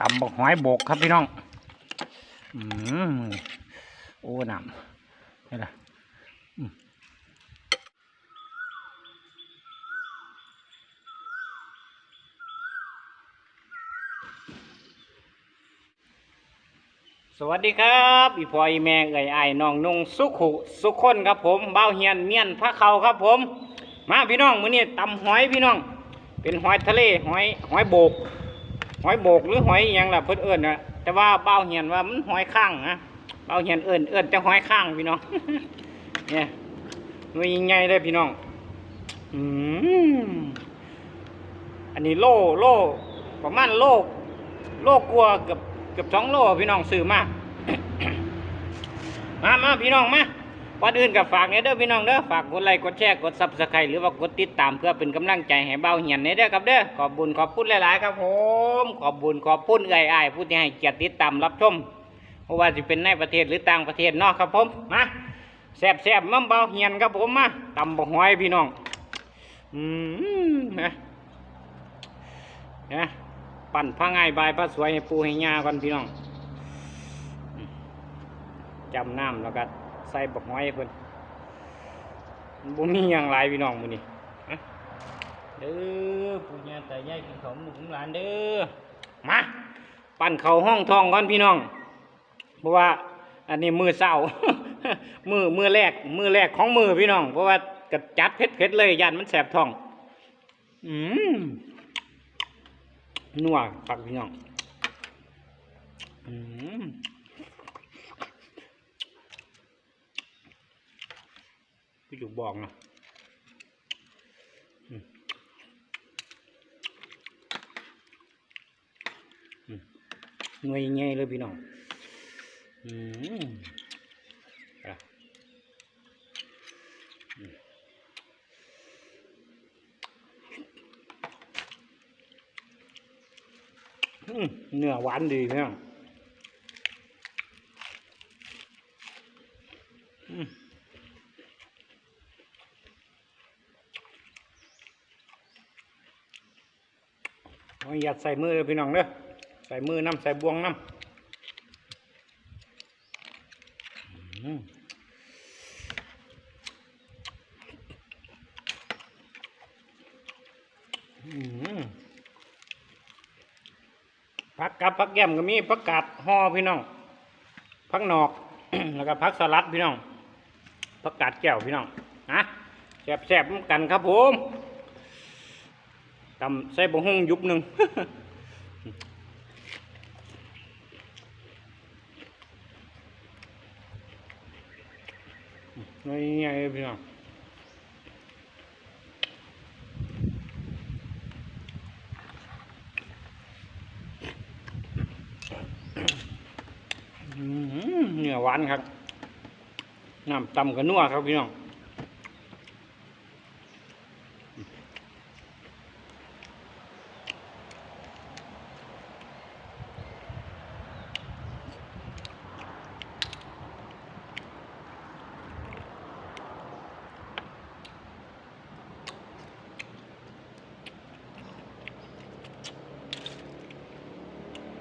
ตำบักหอยบกครับพี่น้อง อืมโอ้น้ำนี่ละสวัสดีครับอีพออีแม่เอ่ยไอ้น้องนุ่งสุขุสุขคนครับผมเบ้าเฮียนเมียนพระเขาครับผม มาพี่น้องมื้อนี้ตำหอยพี่น้อง เป็นหอยทะเลหอยหอยโบก หอยโบกหรือหอยอยังล่ะเพิ่นเอิ้นนะแต่ว่าเบ้าเฮียนว่ามันหอยข้างนะเบ้าเฮียนเอิ้นเอิ้นแต่หอยข้างพี่น้องเนี่ยหน่วยใหญ่ๆเลยพี่น้องอืมอันนี้โลโลประมาณโลโลกลัวเกือบเกือบสองโลพี่น้องซื้อมามามาพี่น้องมา ก่อนอื่นกับฝากเนี่ยเด้อพี่น้องเด้อฝากกดไลค์กดแชร์กดซับสไครต์หรือว่ากดติดตามเพื่อเป็นกำลังใจให้เบาเหียนเนี่ยเด้อครับเด้อขอบบุญขอบคุณหลาย ๆ ครับผมขอบบุญขอบคุณเอ่ยอ้ายผู้ที่ให้เกียรติติดตามรับชมเพราะว่าจะเป็นในประเทศหรือต่างประเทศเนาะครับผมมาแซ่บแซ่บๆมั่มเบาเหียนครับผมมาตำบกหอยพี่น้องอืมนะนะปั่นผ้าง่ายบายผ้าสวยให้ปูให้ยากันพี่น้องจำน้ำแล้วก็ ใส่บักหอยให้เพิ่นบ่มีอย่างไรพี่น้องมือนี้อะเด้อปู่ย่าตายายกินข้าวหมูของหลานเด้อ มา ปั่นเขาห้องทองก่อนพี่น้อง เพราะว่า อันนี้มือเศร้า มือมือแรก มือแรกของมือพี่น้อง เพราะว่ากัจัดเผ็ดๆเลยยันมันแสบท้อง อืมนัวปักพี่น้อง อืม พี่จุกบอกนะอืมอืมหน่วยใหญ่เลยพี่น้องอืมอะเนื้อหวานดีพี่น้องอืม เอาอ ย่าใส่มือเลยพี่น้องเด้อใส่มือน้ำใส่บวงน้ำอืมอืมผักกับผักแก้มก็มีผักกาดห่อพี่น้องผักหนอกแล้วก็ผักสลัดพี่น้องผักกาดแก้วพี่น้องนะแซ่บๆกันครับผม ตำใส่บะฮุ่งยุบหนึ่งนี่ไงพี่น้องอื้อหือเนื้อหวานครับน้ำตำกับนัวครับพี่น้อง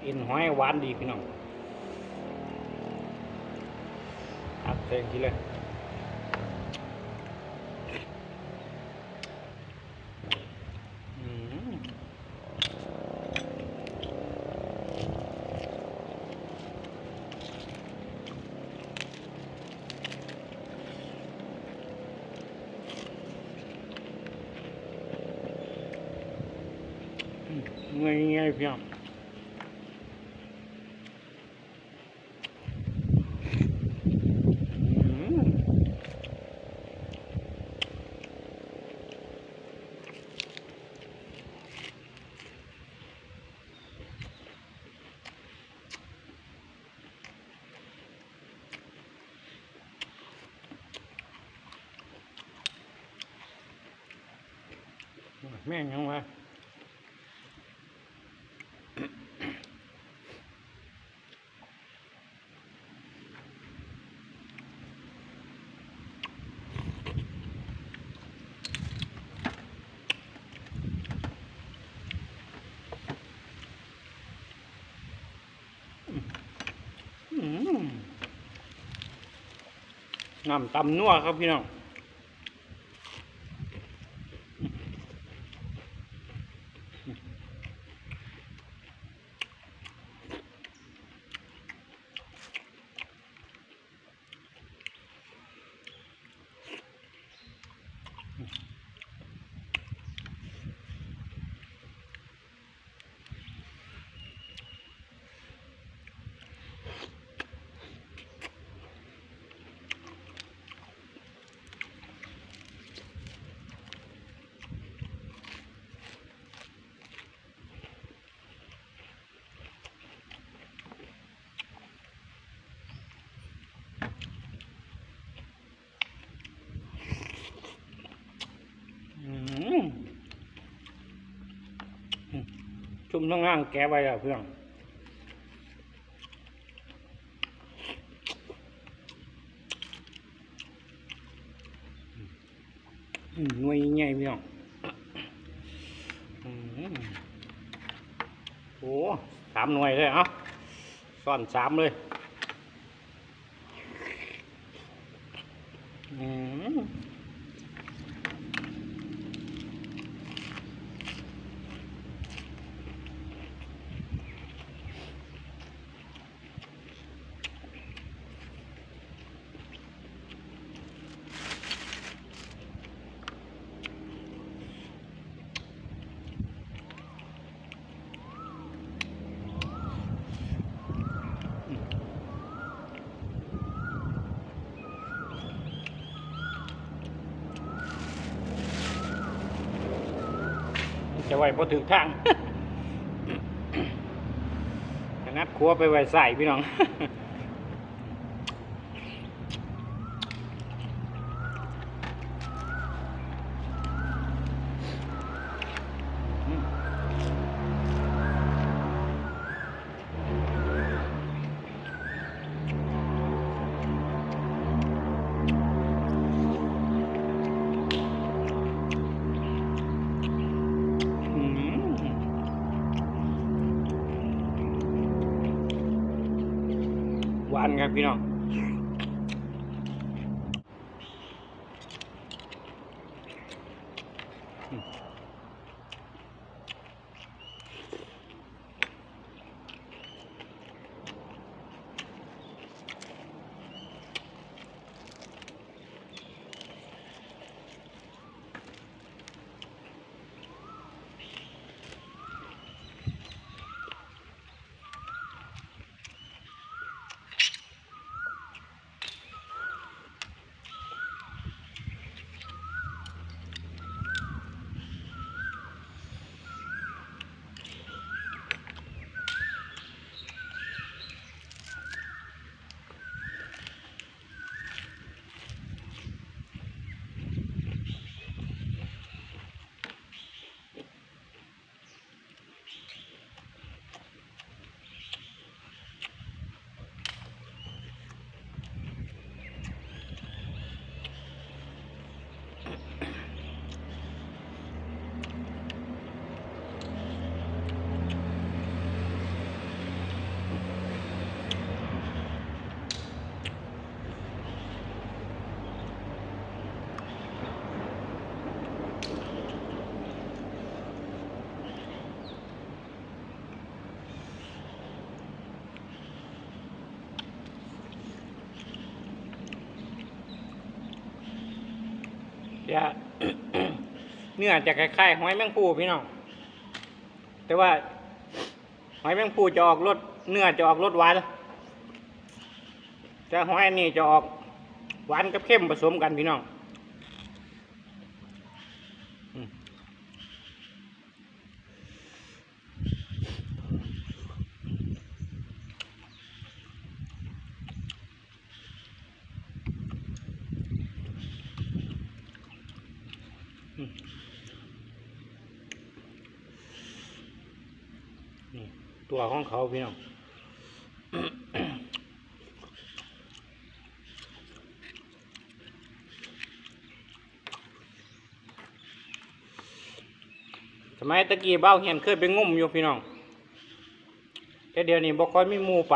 เอ็นห้อยหวานดีพี่น้องอัดเต็มทีเลยอืมเงยเงยพี่น้อง แม่งยังวะน้ำตำนัวครับพี่น้อง มทั้งล่างแกะไว้แล้วเพื่อนหน่วยใหญ่พี่องอืมโอ้สามหน่วยเลยเอ้าซ่อนสามเลยอืม จะไว้พอถึงทางนัดครัวไปไว้ใส่พี่น้อง ครับพี่น้อง จะ เนื้อจะคล้ายๆหอยแมงปูพี่น้องแต่ว่าหอยแมงปูจะออกรสเนื้อจะออกรสหวานแต่หอยนนี้จะออกหวานกับเข้มผสมกันพี่น้องอืมนี่ ตัวของเขาพี่น้องสมัยตะกี้เบ้าเห็นเคยไปงุ่มอยู่พี่น้องแต่เดี๋ยวนี้บอกค่อยไม่มูไป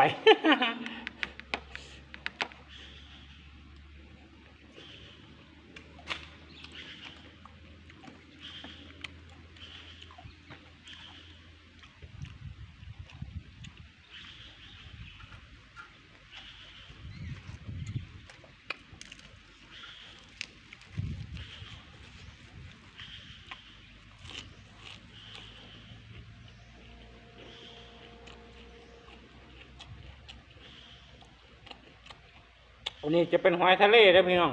ตัวนี้จะเป็นหอยทะเลเด้พี่น้อง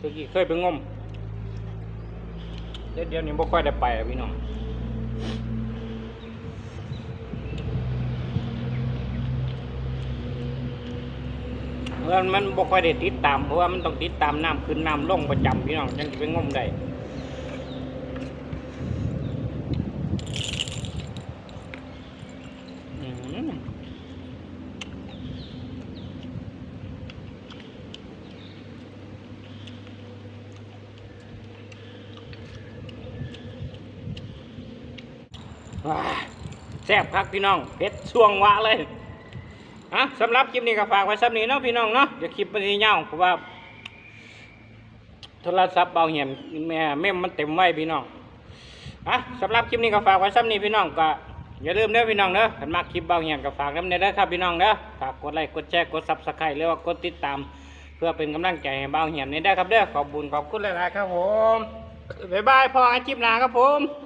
ตะกี้เคยไปงมเดี๋ยวเดี๋ยวนี้บ่ค่อยได้ไปพี่น้องเมื่อมันบ่ค่อยได้ติดตามเพราะว่ามันต้องติดตามน้ำขึ้นน้ำลงประจำพี่น้องจังจะไปงมได้อื้อหือว้า แซ่บครับพี่น้องเผ็ดช่วงวะเลยอะสำหรับคลิปนี้ก็ฝากไว้สำนี้เนาะพี่น้องเนาะเดี๋ยวคลิปมันจะยาวเพราะว่า โทรศัพท์เบาเหี่ยมแม่เมมมันเต็มไว้พี่น้องอะสำหรับคลิปนี้ก็ฝากไว้สำนี้พี่น้องก็อย่าลืมเด้อพี่น้องเด้อขันมากคลิปเบาเหี่ยมก็ฝากน้ำเด้อครับพี่น้องเด้อฝากกดไลค์กดแชร์กดซับสไครต์หรือว่ากดติดตาม เพื่อเป็นกำลังใจให้เบาเหี่ยมนี่ได้ครับเด้อขอบบุญขอบคุณหลายๆครับผมบ๊ายบายพอคลิปหน้าครับผม